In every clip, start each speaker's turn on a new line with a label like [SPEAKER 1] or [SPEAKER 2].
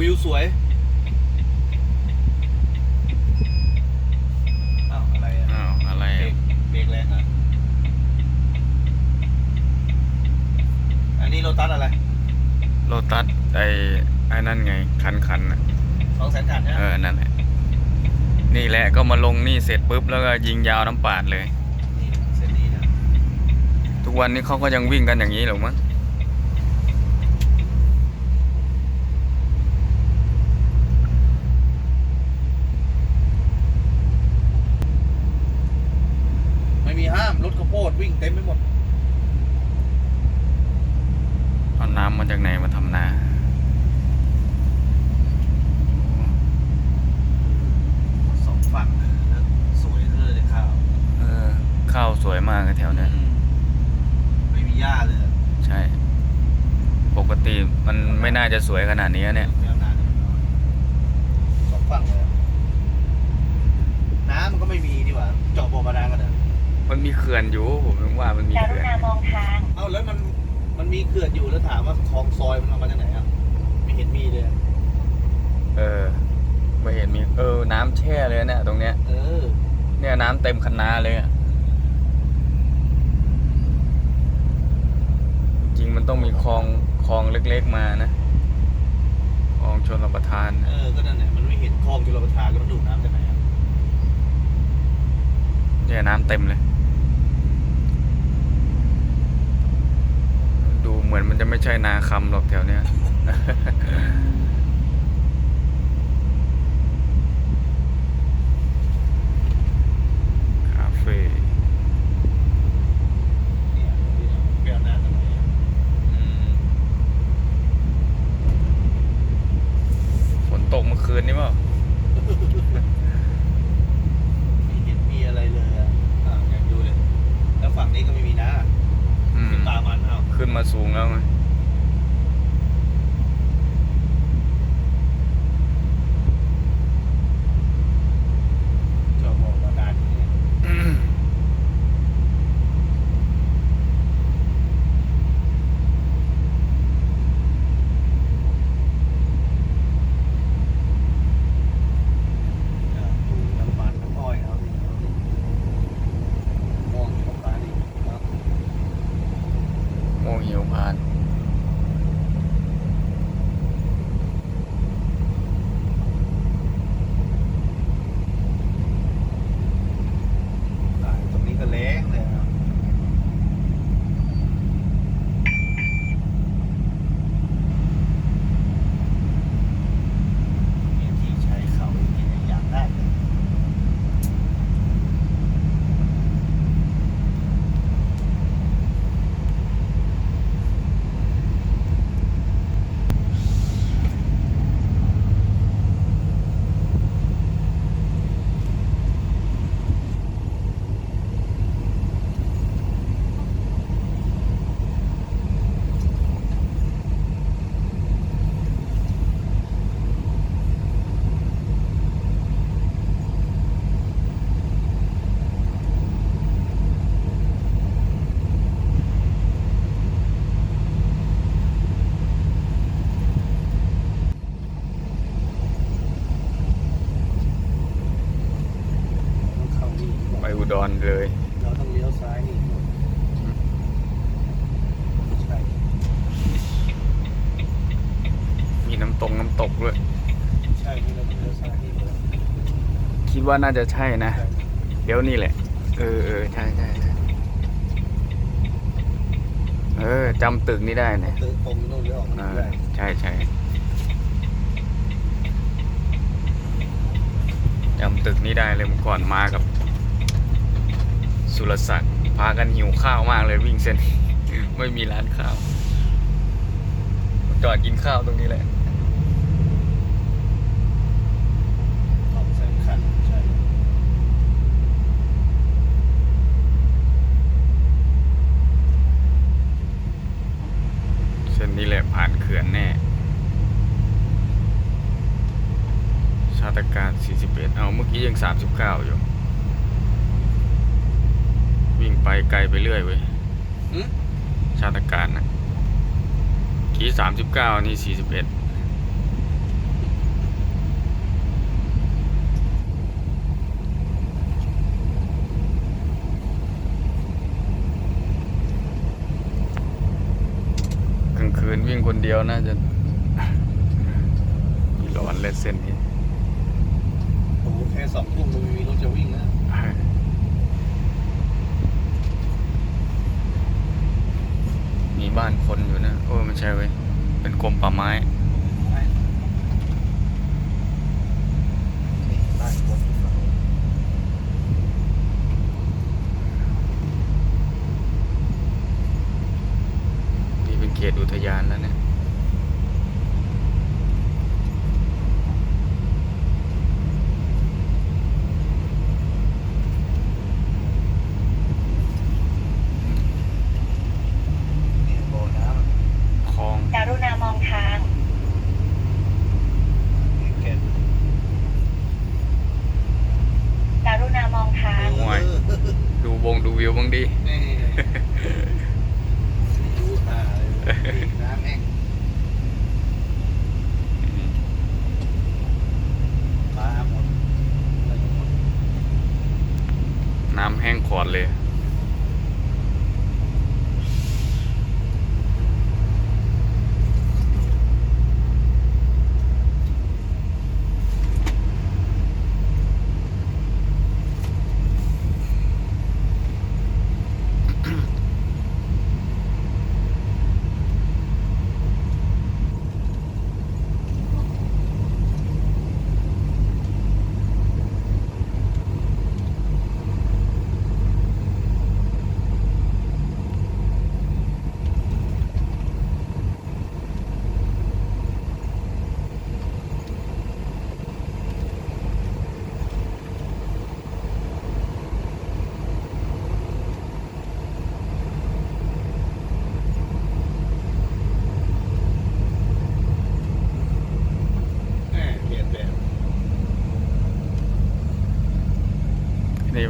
[SPEAKER 1] วิวสวยอ้าวอะไรอะ
[SPEAKER 2] อ้าวอะไร
[SPEAKER 1] เบร
[SPEAKER 2] อะ
[SPEAKER 1] กเบรกแรงเหรออันนี้โลตัสอะไร
[SPEAKER 2] โลตัสไอ้ไอ้นั่นไง คันคันๆน่ะ
[SPEAKER 1] สองแสนขันใช่ไห
[SPEAKER 2] เอ
[SPEAKER 1] ม
[SPEAKER 2] อนั่นแหละนี่แหละก็มาลงนี่เสร็จปุ๊บแล้วก็ยิงยาวน้ำปาดเลย
[SPEAKER 1] นี่เส้นนี้นะ
[SPEAKER 2] ทุกวันนี้เขาก็ยังวิ่งกันอย่างนี้หรอกมั้ง
[SPEAKER 1] ไม่มีห้าม รถข้าวโพดวิ่งเต็มไปหมด
[SPEAKER 2] เอาน้ำมาจากไหนมาทำนา
[SPEAKER 1] สองฝั่งนะแล้วสวยเลยข้าว
[SPEAKER 2] เออ ข้าวสวยมากอะแถวเนี้ย
[SPEAKER 1] อืมไม่มีหญ้าเลย
[SPEAKER 2] ใช่ ปกติมันไม่น่าจะสวยขนาดนี้เนี่ย
[SPEAKER 1] ไม่เอาน้ำเลยสองฝั่งเลยน้ำมันก็ไม่มีนี่หว่าเจาะบ่อบาดาลกันเหรอ
[SPEAKER 2] มันมีเขื่อนอยู่ผมนึกว่ามันมี
[SPEAKER 3] กรุ
[SPEAKER 2] เขื่อน
[SPEAKER 3] ณามองทาง
[SPEAKER 1] เอ้าแล้วมันมันมีเขื่อนอยู่แล้วถามว่าคลองซอยมันเอามาจากไหนอะไม่เห็นมีเลย
[SPEAKER 2] เออไม่เห็นมีเออน้ำแช่เลยเนี่ยตรงเนี้ย
[SPEAKER 1] เออ
[SPEAKER 2] เนี่ยน้ำเต็มคันนาเลยอะจริงๆมันต้องมีคลองคลองเล็กๆมานะคลองชนรับประทาน
[SPEAKER 1] เออก็นั่นแหละมันไม่เห็นคลองจุลประทานแล้วมันดูดน้ำจากไหนอะ
[SPEAKER 2] เนี่ยน้ำเต็มเลย ดูเห มันจะไม่ใช่นาคำหรอกแถวเนี้ย
[SPEAKER 1] ว่าน่าจะใช่นะ
[SPEAKER 2] เดี๋ยวนี่แหละ เออเออใช่ใช่ใช่เออจำตึกนี้ได้นะ
[SPEAKER 1] ตึกตรงนู่นเลี้ยวออก
[SPEAKER 2] เออ
[SPEAKER 1] ได้
[SPEAKER 2] ใช่ใช่จำตึกนี้ได้เลยเมื่อก่อนมากับ สุรศักดิ์พากันหิวข้าวมากเลยวิ่งเส้น ไม่มีร้านข้าวจอดกินข้าวตรงนี้แหละ
[SPEAKER 1] สองแสนคันใช่
[SPEAKER 2] เส้นนี้แหละผ่านเขื่อนแน่ ชาตการ 41 เอาเมื่อกี้ยัง 39 อยู่ วิ่งไปไกลไปเรื่อยเว้ย
[SPEAKER 1] หืม
[SPEAKER 2] ชาตการนะกี้ 39 นี่ 41 คืน วิ่งคนเดียวน่าจะมีร้อนเล่นเส้นนี้
[SPEAKER 1] โอ้โหแค่สองทุ่มมันไม่มีรถจะวิ่งนะ
[SPEAKER 2] มีบ้านคนอยู่นะ โอ้ไม่ใช่เว้ย เป็นกรมป่าไม้
[SPEAKER 1] นี่บ้านคน
[SPEAKER 2] นี่เป็นเขตอุทยานแล้วเนี่ย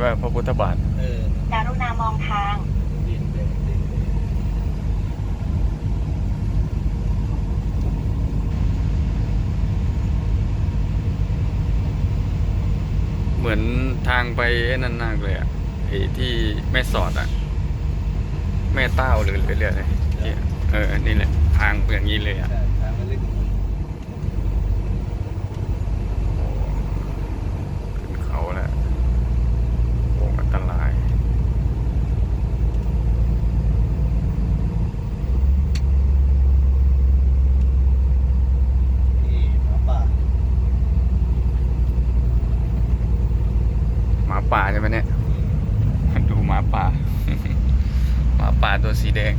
[SPEAKER 2] ว่าพระพุทธบาท
[SPEAKER 1] เออก
[SPEAKER 3] รุณามองทาง
[SPEAKER 1] เปลี่ยนแบบเปลี่ยนแบบ
[SPEAKER 2] เหมือนทางไปไอ้นั่นมากเลยอะไอ้ที่แม่สอดอะ แม่เต้าหรือเรื่อยๆเลยที่เออ นี่แหละ ทางเป็นอย่างนี้เลยอะ
[SPEAKER 1] แต่ทางมันเล็ก
[SPEAKER 2] ขึ้นเขาแล้วโอ้อันตราย
[SPEAKER 1] นี่หมาป่า
[SPEAKER 2] หมาป่าใช่ไหมเนี่ย ดูหมาป่า หมาป่าตัวสีแดง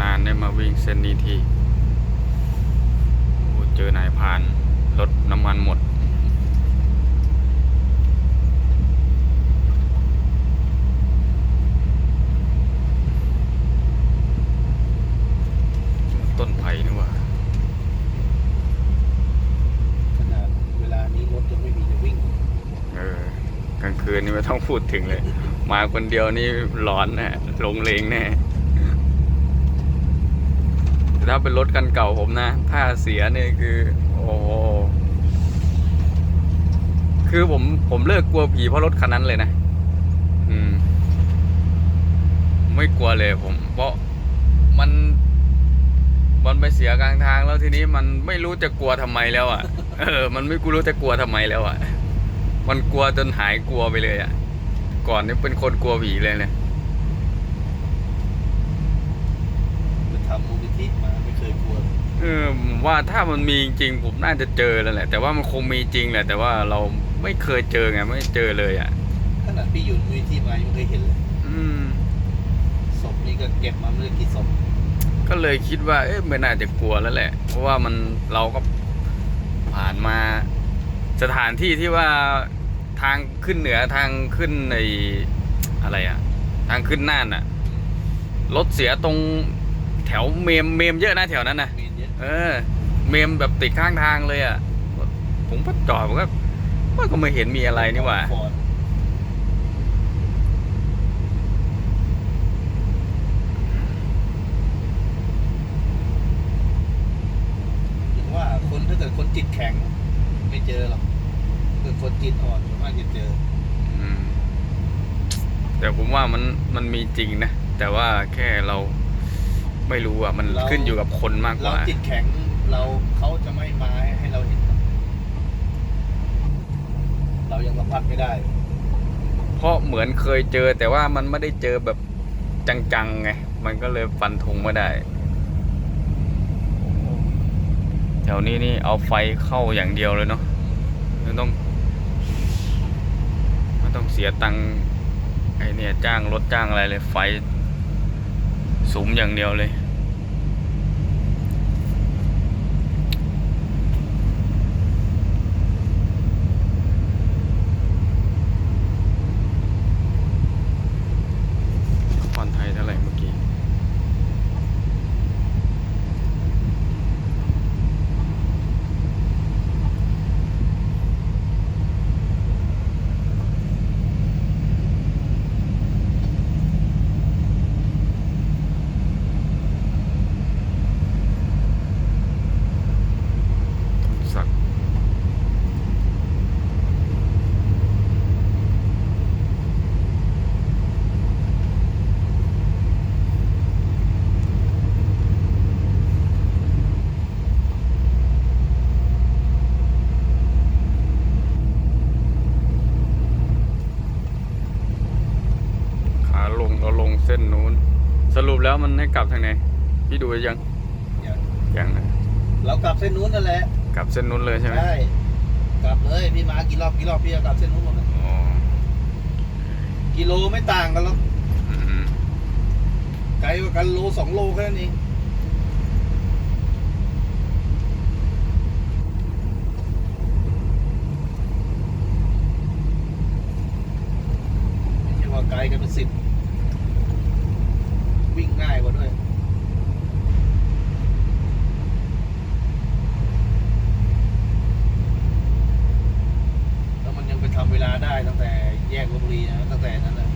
[SPEAKER 2] นานๆได้มาวิ่ง เส้นนี้ทีโอ้เจอนายพรานรถน้ำมันหมดต้นไผ่นี่หว่า
[SPEAKER 1] ขนาดเวลานี้รถยังไม่มีจะวิ่ง
[SPEAKER 2] เออกลางคืนนี่ไม่ต้องพูดถึงเลย มาคนเดียวนี่หลอนแน่หลงเลงแน่ แต่ถ้าเป็นรถคันเก่าผมนะ ถ้าเสียเนี่ยคือ โอ้คือผมผมเลิกกลัวผีเพราะรถคันนั้นเลยนะ อืม ไม่กลัวเลยผม เพราะมันมันไปเสียกลางทางแล้วทีนี้มันไม่รู้จะกลัวทำไมแล้วอะ เออ มันไม่กูรู้จะกลัวทำไมแล้วอะ มันกลัวจนหายกลัวไปเลยอะ ก่อนนี่เป็นคนกลัวผีเลยเนี่ย
[SPEAKER 1] ไปทำมูลนิธิมาไม่เคยกลัว
[SPEAKER 2] เออผมว่าถ้ามันมีจริงผมน่าจะเจอแล้วแหละ แต่ว่ามันคงมีจริงแหละ แต่ว่าเราไม่เคยเจอไงไม่เจอเลยอะ
[SPEAKER 1] ขนาดพี่อยู่มูลนิธิมายังไม่เคยเห็นเลย
[SPEAKER 2] อืม
[SPEAKER 1] ศพนี่ก็เก็บมาไม่รู้กี่ศพ
[SPEAKER 2] ก็เลยคิดว่า เอ๊ะไม่น่าจะกลัวแล้วแหละ เพราะว่ามันเราก็ผ่านมาสถานที่ที่ว่าทางขึ้นเหนือทางขึ้นในอะไรอะทางขึ้นน่านอะรถเสียตรงแถวเมมเมมเยอะนะแถวนั้นนะ
[SPEAKER 1] มีเยอะ
[SPEAKER 2] เออ เมมแบบติดข้างทางเลยอะผมก็จอดผมก็ว่าก็ไม่เห็นมีอะไรนี่หว่า
[SPEAKER 1] ฟอร์ดอย่างว่าคนถ้าเกิดคนจิตแข็ง ไม่เจอหรอกถ้าเกิดคนจิตอ่อนส่วนมากจะเจอ
[SPEAKER 2] อืมแต่ผมว่ามันมันมีจริงนะ แต่ว่าแค่เรา ไม่รู้อะ มัน
[SPEAKER 1] เรา
[SPEAKER 2] ขึ้นอยู่กับคนมากก
[SPEAKER 1] เรา
[SPEAKER 2] ว่า
[SPEAKER 1] จิตแข็งเราเขาจะไม่มาให้เราเห็นหรอกเรายังสัมผัสไม่ได้
[SPEAKER 2] เพราะเหมือนเคยเจอ แต่ว่ามันไม่ได้เจอแบบจังๆไง มันก็เลยฟันธงไม่ได้ แถวนี้นี่เอาไฟเข้าอย่างเดียวเลยเนาะไม่ต้องไม่ต้องเสียตังค์ไอเนี่ยจ้างรถจ้างอะไรเลยไฟ สูงอย่างเดียวเลย นครไทยเท่าไหร่เมื่อกี้ สัก ขาลงก็ลงเส้นนู้น สรุป แล้วมันให้กลับทางไหนพี่ดูยัง
[SPEAKER 1] อย่าง
[SPEAKER 2] ยังนะ
[SPEAKER 1] เรากลับเส้นนู้นนั่นแหละ
[SPEAKER 2] กลับเส้นนู้นเลยใช่ไหม
[SPEAKER 1] ใช่กลับเลยพี่มากี่รอบกี่รอบพี่ก็กลับเส้นนู้นหมดเลย
[SPEAKER 2] อ๋อ
[SPEAKER 1] กิโลไม่ต่างกันหรอก
[SPEAKER 2] อืม
[SPEAKER 1] ไกลกว่ากันโลสองโลแค่นั้นเองไม่ใช่ว่าไกลกันเป็นสิบวิ่งง่ายกว่าด้วย แล้วมันยังไปทำเวลาได้ตั้ง แต่แยกลพบุรีนะตั้งแต่นั้นนะ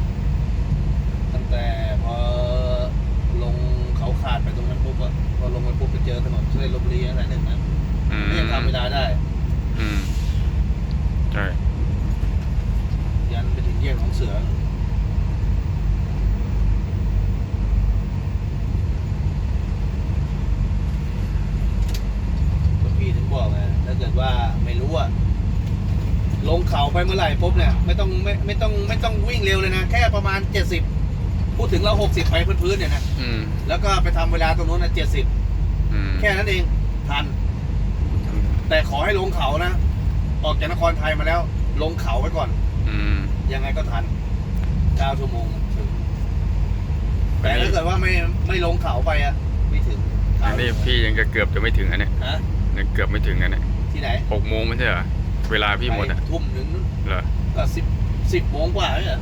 [SPEAKER 1] ตั้งแต่พอลงเขาขาดไปตรงนั้นปุ๊บอะพอลงไปปุ๊บไปเจอถนนเส้นลพบุรีตั้งแต่หนึ่งนั้น
[SPEAKER 2] อืม
[SPEAKER 1] ไม่ยังทำเวลาได้
[SPEAKER 2] อืมใช่
[SPEAKER 1] ยันไปถึงแยกของเสือ ก็พี่ถึงบอกไงถ้าเกิดว่าไม่รู้อะ ลงเขาไปเมื่อไหร่ปุ๊บเนี่ยไม่ต้องไม่ไม่ต้องไม่ต้องวิ่งเร็วเลยนะ แค่ประมาณเจ็ดสิบพูดถึงเราหกสิบไปพื้นๆเนี่ยนะ
[SPEAKER 2] อืม
[SPEAKER 1] แล้วก็ไปทำเวลาตรงนู้นนะเจ็ดสิบ
[SPEAKER 2] อืม
[SPEAKER 1] แค่นั้นเองทัน แต่ขอให้ลงเขานะ ออกจากนครไทยมาแล้ว ลงเขาไปก่อน
[SPEAKER 2] อืม
[SPEAKER 1] ยังไงก็ทันเก้าชั่วโมงถึงแต่ถ้าเกิดว่าไม่ไม่ลงเขาไปอะไม่ถึง
[SPEAKER 2] อันนี้พี่ยังจะเกือบจะไม่ถึงอันเนี้ย
[SPEAKER 1] ฮะ
[SPEAKER 2] ยังเกือบไม่ถึงอันเนี้ย
[SPEAKER 1] ที่ไหน
[SPEAKER 2] หกโมงไม่ใช่เหรอ เวลาพี่หมดอะ
[SPEAKER 1] ไปทุ่มหนึ่งนู่น
[SPEAKER 2] เหรอ
[SPEAKER 1] ก็สิบสิบโมงกว่าเนี่ย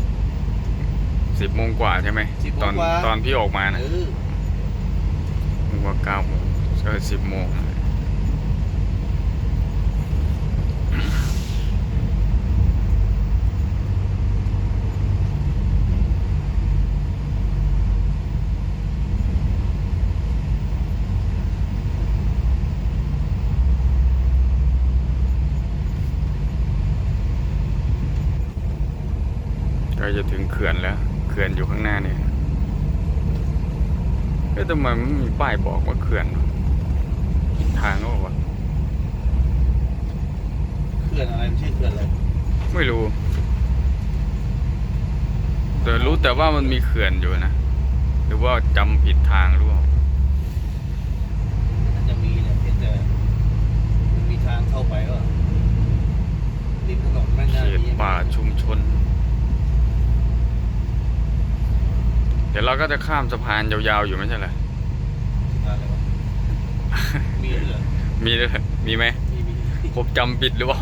[SPEAKER 2] สิบโมงกว่าใช่ไหม
[SPEAKER 1] 10โมง
[SPEAKER 2] ตอน
[SPEAKER 1] กว่า
[SPEAKER 2] ตอนพี่ออกมานะ
[SPEAKER 1] เออ
[SPEAKER 2] นึกว่าเก้าโมงก็สิบโมง ใกล้จะถึงเขื่อนแล้ว เขื่อนอยู่ข้างหน้าเนี่ยเอ๊ะทำไมมันไม่มีป้ายบอกว่าเขื่อนวะผิดทางก็บอกว่า
[SPEAKER 1] เขื่อนอะไรมันชื่อเขื่อนอะไร
[SPEAKER 2] ไม่รู้ แต่รู้แต่ว่ามันมีเขื่อนอยู่นะ หรือว่าจำผิดทางหรือเปล่า
[SPEAKER 1] มันจะมีแหละเพียงแต่มันมีทางเข้าไปว่าริมถนนแม่ง
[SPEAKER 2] เข
[SPEAKER 1] น่า
[SPEAKER 2] ต
[SPEAKER 1] มี
[SPEAKER 2] ป่าชุมชน เดี๋ยวเราก็จะข้ามสะพานยาวๆอยู่ไม่ใช่เหรอ
[SPEAKER 1] อะไรวะมีด้วยเหรอ
[SPEAKER 2] มีด้วยเหรอมีไหม
[SPEAKER 1] มีมี
[SPEAKER 2] ผมจำผิดหรือเปล่า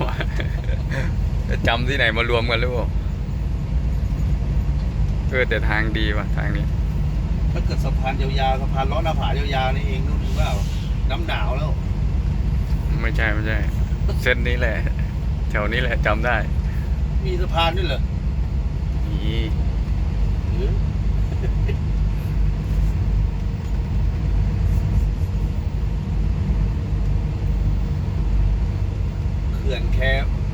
[SPEAKER 1] เจะ
[SPEAKER 2] จำที่ไหนมารวมกันหรือเปล่าเออแต่ทางดีว่ะทางนี้
[SPEAKER 1] ถ้าเกิดสะพานยาวๆสะพานล้อหน้าผายาวๆนี่เองรู้ถึงว่าน้ำหนาวแล้ว
[SPEAKER 2] ไม่ใช่ไม่ใช่ เส้นนี้แหละ แถวนี้แหละจำได้
[SPEAKER 1] มีสะพานด้วยเหรอ
[SPEAKER 2] นี่
[SPEAKER 1] หรือเขื่อนแค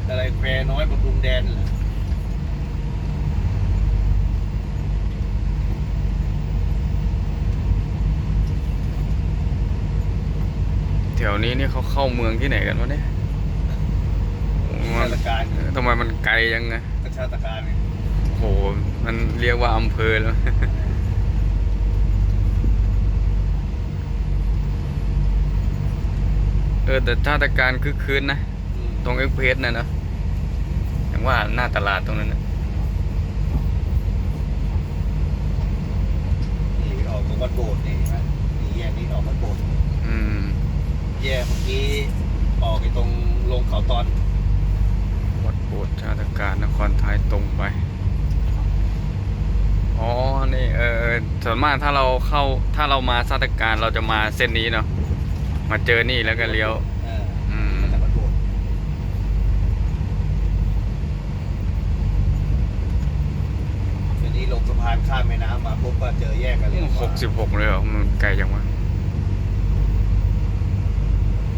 [SPEAKER 1] อะไรแควน้อยบำรุงแดนเหรอ
[SPEAKER 2] แถวนี้นี่ เขาเข้าเมืองที่ไหนกันวะเนี่ย
[SPEAKER 1] ราชการ
[SPEAKER 2] เออทำไมมันไกลยังไง
[SPEAKER 1] กระชาตการเนี่ย
[SPEAKER 2] โห มันเรียกว่าอำเภอแล้วเออแต่ชาติการคึกคืนนะ
[SPEAKER 1] อืม
[SPEAKER 2] ตรงเอ็กเพสนะเนอะอย่างว่าหน้าตลาดตรงนั้นนะ
[SPEAKER 1] นี่ออกตรงวัดโบสถ์นี่นะนี่แยกนี้ออกวัดโบสถ์
[SPEAKER 2] อืม
[SPEAKER 1] แยกเมื่อกี้ออกไปตรงลงเขาตอน
[SPEAKER 2] วัดโบสถ์ชาติการนครไทยตรงไป อ๋อ นี่เออเออส่วนมากถ้าเราเข้าถ้าเรามาชาติการเราจะมาเส้นนี้เนาะ มาเจอนี่แล้วก็เลี้ยว
[SPEAKER 1] เออ
[SPEAKER 2] อืม
[SPEAKER 1] มาจากวัดโบสถ์ทีนี้ลงสะพานข้ามแม่น้ำมาปุ๊บก็เจอแยกกันเลย
[SPEAKER 2] หกสิบหกเลยเหรอมันไกลจังวะ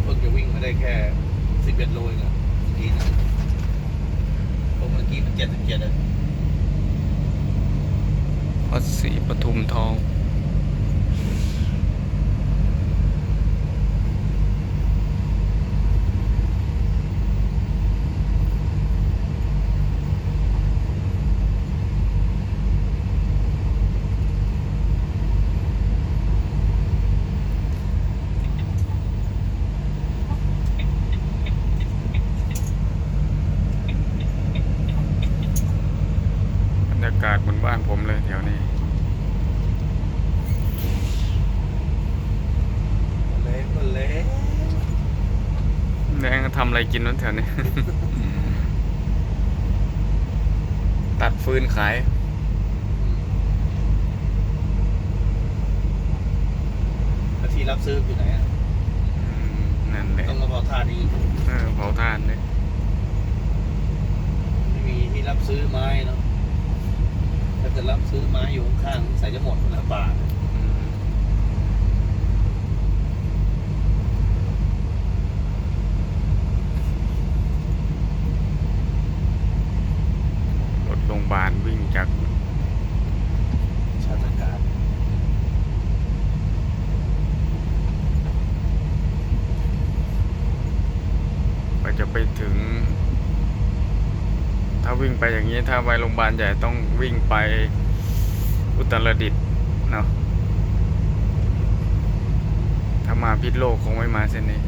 [SPEAKER 1] เพิ่ง จะวิ่งมาได้แค่สิบเอ็ดโลเองอะเมื่อกี้นะเพราะเมื่อกี้มันเจ็ดสิบเจ็ดอะ
[SPEAKER 2] วัดศรีปทุมทอง บรรยากาศเหมือนบ้านผมเลยแถวนี้
[SPEAKER 1] เล็กก็เล็ก
[SPEAKER 2] แดงทำอะไร กินนั้นแถวนี้ ตัดฟืนขาย
[SPEAKER 1] แล้วที่รับซื้ออยู่ไหนอะ
[SPEAKER 2] อืมนั่นแหละ
[SPEAKER 1] ต้องมาเผาทานอีก
[SPEAKER 2] เออเผาถ่านเลย
[SPEAKER 1] ไม่มีที่รับซื้อไม้เนาะถ้าเกิดรับซื้อไม้อยู่ข้างๆใส่จะหมดแล้วบาท
[SPEAKER 2] อืมรถโรงพยาบาลวิ่งจาก
[SPEAKER 1] ชาติการ
[SPEAKER 2] ไปจะไปถึง ถ้าวิ่งไปอย่าง นี้ถ้าไปโรงพยาบาลใหญ่ต้องวิ่งไปอุตรดิตถ์เนาะถ้ามาพิษโลกคงไม่มาเส้นนี้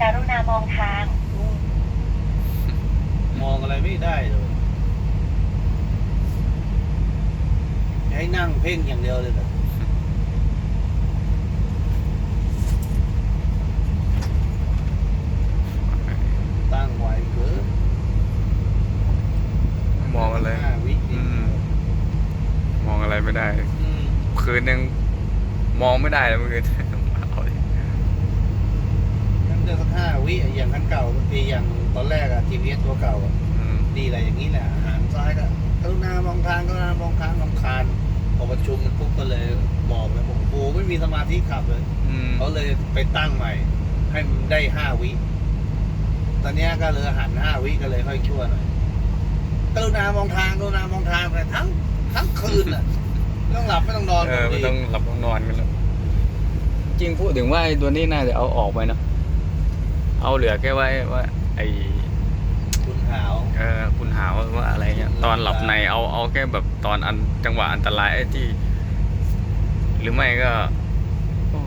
[SPEAKER 3] กรุณามองทาง
[SPEAKER 1] มองอะไรไม่ได้เลย ให้นั่งเพ่งอย่างเดียวเลยเหรอตั้งไว้เกิน
[SPEAKER 2] มองอะไร
[SPEAKER 1] ห้าวิ
[SPEAKER 2] อืม มองอะไรไม่ได้
[SPEAKER 1] อืม
[SPEAKER 2] คืนยังมองไม่ได้เลยเมื่อคืน เอาดิ
[SPEAKER 1] นั่นเดือนสักห้าวิอย่างคันเก่าไอ้อย่างตอนแรกอะ GPS ตัวเก่าอะ
[SPEAKER 2] อืม
[SPEAKER 1] ดีอะไรอย่างนี้แหละหันซ้ายก็กรุณามองทางกรุณามองทางลำคาญ พอประชุมมันปุ๊บก็เลยบอกเลยบอกโอ้โหไม่มีสมาธิขับเลย
[SPEAKER 2] อืม
[SPEAKER 1] เขาเลยไปตั้งใหม่ ให้มันได้ห้าวิ ตอนเนี้ยก็เลยหันห้าวิก็เลยค่อยชั่วหน่อยกรุณามองทางกรุณามองทางไปทั้งทั้งคืนอะไม่ต้องหลับไม่ต้องนอน
[SPEAKER 2] เออไม่ต้องหลับต้องนอนกันแล้วจริงพูดถึงว่าไอ้ตัวนี้น่าจะเอาออกไปเนอะเอาเหลือแค่ไว้ว่าไอ
[SPEAKER 1] คุณ หาว
[SPEAKER 2] เออคุณหาว่าว่าอะไรเงี้ยตอนหลับในเอาเอาแค่แบบตอนอันจังหวะอันตรายไอ้ที่ หรือไม่ก็โอ้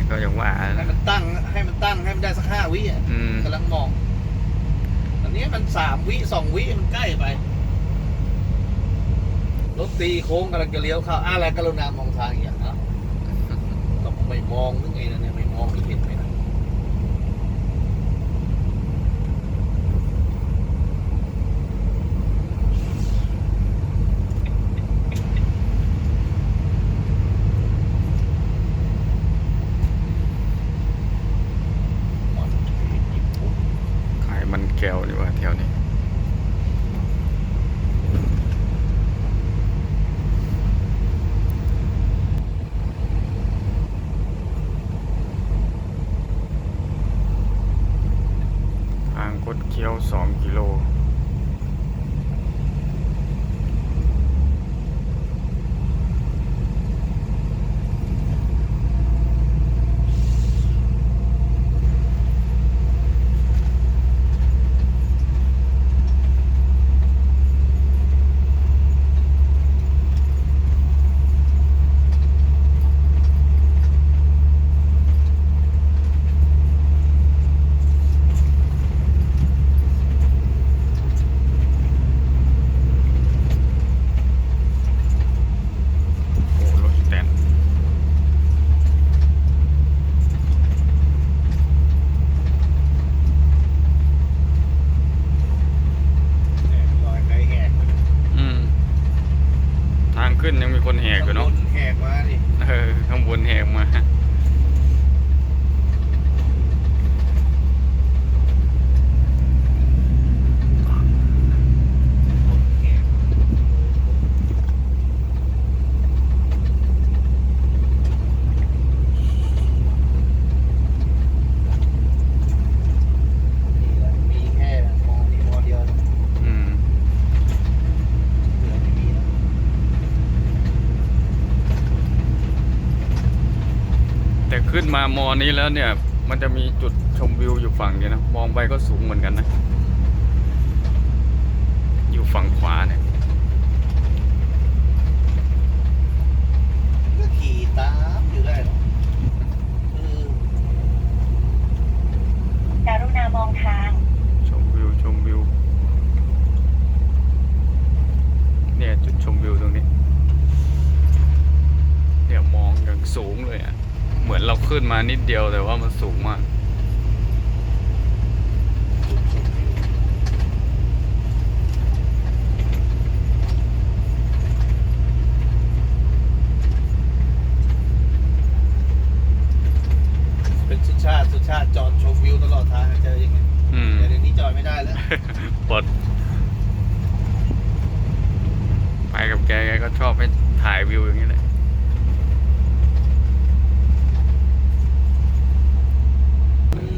[SPEAKER 2] ยก็อย่างว่า
[SPEAKER 1] ให้
[SPEAKER 2] นะ
[SPEAKER 1] มันตั้งให้มันตั้งให้มันได้สักห้าวิอะ
[SPEAKER 2] อืม
[SPEAKER 1] กำลังมองตอนนี้มันสามวิสองวิมันใกล้ไปรถตีโค้งกำลังจะเลี้ยวเข้าอะไรกรุณามองทางอย่างนะก็ไม่มองนึกไงนะเนี่ยไม่มองไม่เห็นไหมนะมันา
[SPEAKER 2] มอนี้
[SPEAKER 1] แล้วเนี่
[SPEAKER 2] ย มันจะมีจุดชมวิวอยู่ฝั่งนี้นะ มองไปก็สูงเหมือนกันนะ อยู่ฝั่งขวาเนี่ย
[SPEAKER 1] ก็ขี่ตามอยู่ได้เนอะเออ
[SPEAKER 3] การุณามองทาง
[SPEAKER 2] ชมวิวชมวิว เนี่ยจุดชมวิวตรงนี้ เนี่ยมองอย่างสูงเลยอะ เหมือนเราขึ้นมานิด เดียวแต่ว่ามันสูงมาก
[SPEAKER 1] จุดชมวิวเป็นสุชาติสุชาติจอดชมวิวตลอดทางเจอยังไง
[SPEAKER 2] อืม
[SPEAKER 1] แต่เดี๋ยวนี้จอดไม่ได้แล้ว
[SPEAKER 2] ปลดไปกับแกแกก็ชอบให้ถ่ายวิวอย่างนี้แหละ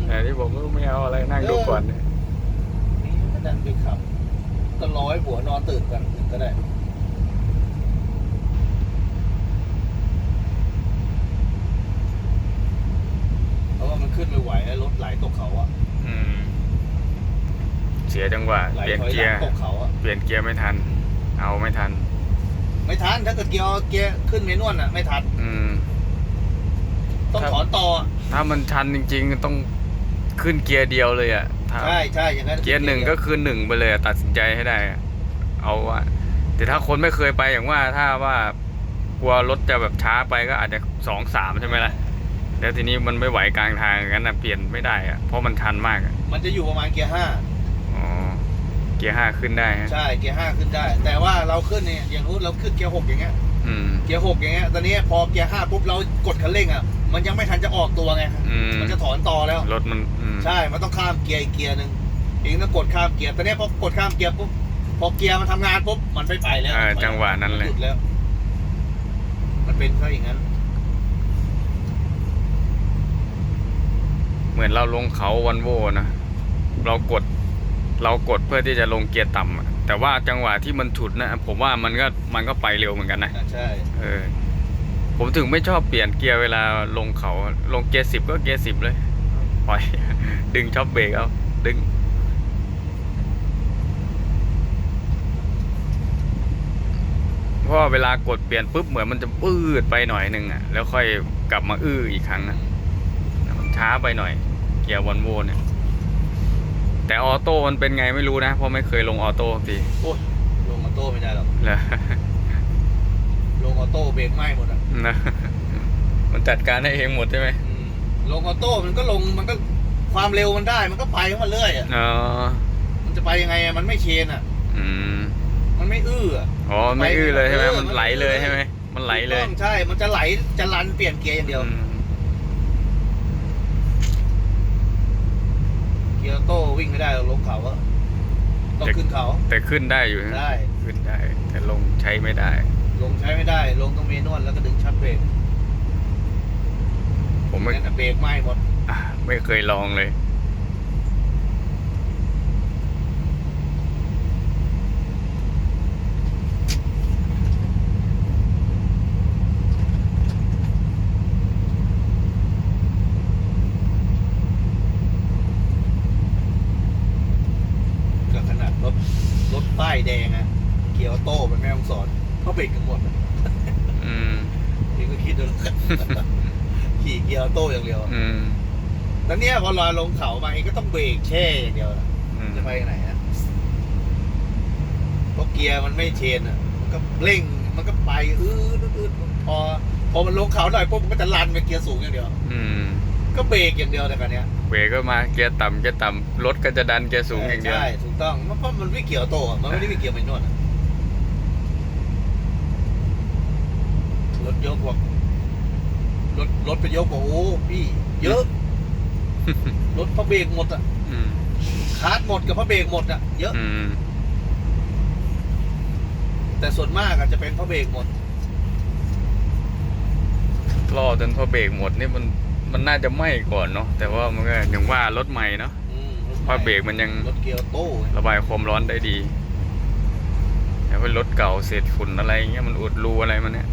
[SPEAKER 2] แต่ที่ผมก็ไม่ เอาอะไรนั่งดูก่อนเนี่ย
[SPEAKER 1] นี่ก็ดันไปขับ ก็ร้อยหัวนอนตื่นกันก็ได้เพราะว่ามันขึ้นไม่ไหวแล้วรถไหลตกเขาอะ
[SPEAKER 2] อืมเสียจังหวะ
[SPEAKER 1] ไหล
[SPEAKER 2] เปลี่ยน
[SPEAKER 1] ถอย
[SPEAKER 2] เกี
[SPEAKER 1] ห
[SPEAKER 2] ย
[SPEAKER 1] ลัง
[SPEAKER 2] ร์
[SPEAKER 1] ตกเขาอะ
[SPEAKER 2] เปลี่ยนเกียร์ไม่ทัน เอาไม่ทัน
[SPEAKER 1] ไม่ทันถ้าเกิดเกียร์เกียร์ขึ้นเมนวลอะไม่ทัน
[SPEAKER 2] อืม
[SPEAKER 1] ต้อง
[SPEAKER 2] ครับ
[SPEAKER 1] ถอนต่ออะ
[SPEAKER 2] ถ้ามันชันจริงๆ ต้อง ขึ้นเกียร์เดียวเลยอะถ้า
[SPEAKER 1] ใช่ใช่อย่างนั้น
[SPEAKER 2] เกียร์หนึ่งก็คือหนึ่งไปเลยอะตัดสินใจให้ได้อะเอาว่าแต่ถ้าคนไม่เคยไปอย่างว่าถ้าว่ากลัวรถจะแบบช้าไปก็อาจจะสองสามใช่ไหมล่ะแล้วทีนี้มันไม่ไหวกลางทางอย่างนั้นนะเปลี่ยนไม่ได้อะเพราะมันชันมากอะ
[SPEAKER 1] มันจะอยู่ประมาณเกียร์ห้า
[SPEAKER 2] อ๋อเกียร์ห้าขึ้นได้ฮะ
[SPEAKER 1] ใช่เกียร์ห้าขึ้นได้ แต่ว่าเราขึ้นเนี่ยอย่างนู้นเราขึ้นเกียร์หกอย่างเงี้ย
[SPEAKER 2] อืม
[SPEAKER 1] เกียร์หกอย่างเงี้ยตอนนี้พอเกียร์ห้าปุ๊บเรากดคันเร่งอะ มันยังไม่ทันจะออกตัวไง
[SPEAKER 2] อืม
[SPEAKER 1] มันจะถอนต่อแล้ว
[SPEAKER 2] รถมันอืม
[SPEAKER 1] ใช่ มันต้องข้ามเกียร์อีกเกียร์หนึ่งเองต้องกดข้ามเกียร์ ตอนนี้พอกดข้ามเกียร์ปุ๊บ พอเกียร์มันทำงานปุ๊บ มันไม่ไปแล้ว
[SPEAKER 2] เออจังหวะนั้นเลย
[SPEAKER 1] หยุดแล้ว มันเป็นเพราะอย่างนั้น
[SPEAKER 2] เหมือนเราลงเขาวันโวนะ เรากด เรากดเพื่อที่จะลงเกียร์ต่ำอะแต่ว่าจังหวะที่มันฉุดนะ ผมว่ามันก็มันก็ไปเร็วเหมือนกันนะ
[SPEAKER 1] อะใช่
[SPEAKER 2] เออ ผมถึงไม่ชอบเปลี่ยนเกียร์เวลาลงเขาลงเกียร์สิบก็เกียร์สิบเลยปล่อย ดึงชอบเบรกเอาดึง เพราะว่าเวลากดเปลี่ยนปุ๊บเหมือนมันจะปืดไปหน่อยหนึ่งอะ แล้วค่อยกลับมาอื้ออีกครั้งนะมันช้าไปหน่อย เกียร์วอลโวเนี่ยแต่ออโต้มันเป็นไงไม่รู้นะ เพราะไม่เคยลงออโต้สักที
[SPEAKER 1] โอ้ยลงมาโต้ไม่ได้หรอก
[SPEAKER 2] แล้ว
[SPEAKER 1] ลงออโต้เบรกไหม้หมดอะ
[SPEAKER 2] นะ มันจัดการให้เองหมดใช่ไหม
[SPEAKER 1] อืมลงออโต้มันก็ลงมันก็ความเร็วมันได้ มันก็ไปของมันเรื่อยอะ
[SPEAKER 2] อ๋อ
[SPEAKER 1] มันจะไปยังไงอะมันไม่เชนอะ
[SPEAKER 2] อืม
[SPEAKER 1] มันไม่อื้ออะ
[SPEAKER 2] อ๋อไม่อื้อเลยใช่ไหม
[SPEAKER 1] เออ
[SPEAKER 2] มันไหลเลยใช่ไหมมันไหลเลย
[SPEAKER 1] ถูกต้องใช่ มันจะไหลจะรันเปลี่ยนเกียร์อย่างเดียว
[SPEAKER 2] อืม
[SPEAKER 1] เกียร์ออโต้วิ่งไม่ได้หรอกลงเขาอะต้องขึ้นเขา
[SPEAKER 2] แต่ขึ้นได้อยู่นะ
[SPEAKER 1] ได้
[SPEAKER 2] ขึ้นได้ แต่ลงใช้ไม่ได้
[SPEAKER 1] ลงใช้ไม่ได้ ลงต้องเมนวลแล้วก็ดึงชัดเบรก
[SPEAKER 2] ผมไม่
[SPEAKER 1] งั้นนะเบรกไหม้หมด
[SPEAKER 2] อะไม่เคยลองเลย
[SPEAKER 1] ก็ขนาดรถรถป้ายแดงอะเกียร์ออโต้เป็นแม่ต้องสอนเขาเบรกกันหมดอะ
[SPEAKER 2] อืม
[SPEAKER 1] นี่ก็คิดดูแล้วกัน ขี่เกียร์ออโต้อย่างเดียว
[SPEAKER 2] อืม
[SPEAKER 1] แล้วเนี่ยพอลอยลงเขามาเองก็ต้องเบรกแช่อย่างเดียวอะ
[SPEAKER 2] อืม
[SPEAKER 1] จะไปไหนอะเพราะเกียร์มันไม่เชนอะมันก็เร่งมันก็ไปอื้ออื้อพอพอมันลงเขาหน่อยปุ๊บมันก็จะลันเป็นเกียร์สูงอย่างเดียว
[SPEAKER 2] อืม
[SPEAKER 1] ก็เบรกอย่างเดียวแต่กันเนี้ย
[SPEAKER 2] เบรกก็มาเกียร์ต่ำเกียร์ต่ำรถก็จะดันเกียร์สูงอย่างเดียว
[SPEAKER 1] ใช่ถูกต้องเพราะมันไม่เกี่ยวโตอะมันไม่ได้มีเกี่ยวไปนวดอะรถยกบอกรถรถไปยกบอกโอ้พี่ เยอะ รถพระเบรกหมดอะ
[SPEAKER 2] อืม
[SPEAKER 1] คาร์ดหมดกับพระเบรกหมดอะเยอะ
[SPEAKER 2] อืม
[SPEAKER 1] แต่ส่วนมากอาจจะเป็นพระเบรกหมด
[SPEAKER 2] รอจนพอเบรกหมดนี่มันมันน่าจะไหม้ก่อนเนาะแต่ว่ามันก็อย่างว่ารถใหม่เนาะ
[SPEAKER 1] อืมถ
[SPEAKER 2] พระเบรกมันยัง
[SPEAKER 1] รถเกียร์โต้
[SPEAKER 2] ระบายความร้อนได้ดีแต่ว่ารถเก่าเศษฝุ่นอะไรเงี้ยมันอุดรูอะไรมันเนี่ย